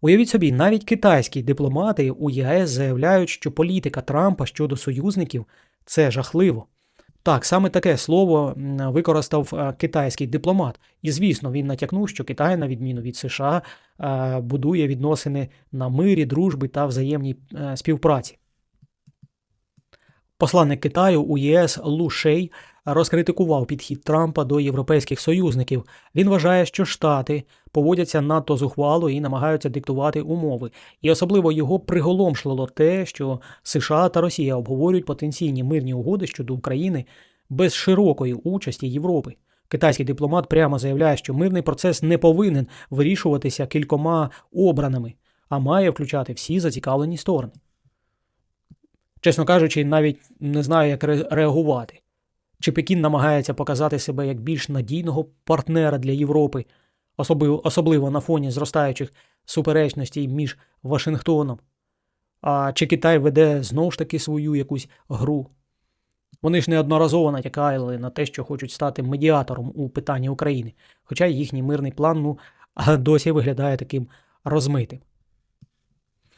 Уявіть собі, навіть китайські дипломати у ЄС заявляють, що політика Трампа щодо союзників це жахливо. Так, саме таке слово використав е, китайський дипломат. І звісно, він натякнув, що Китай, на відміну від США, е, будує відносини на мирі, дружбі та взаємній е, співпраці. Посланник Китаю у ЄС Лу Шей розкритикував підхід Трампа до європейських союзників. Він вважає, що Штати поводяться надто зухвало і намагаються диктувати умови. І особливо його приголомшило те, що США та Росія обговорюють потенційні мирні угоди щодо України без широкої участі Європи. Китайський дипломат прямо заявляє, що мирний процес не повинен вирішуватися кількома обраними, а має включати всі зацікавлені сторони. Чесно кажучи, навіть не знаю, як реагувати. Чи Пекін намагається показати себе як більш надійного партнера для Європи, особливо, на фоні зростаючих суперечностей між Вашингтоном, а чи Китай веде знову ж таки свою якусь гру? Вони ж неодноразово натякали на те, що хочуть стати медіатором у питанні України, хоча їхній мирний план ну, досі виглядає таким розмитим.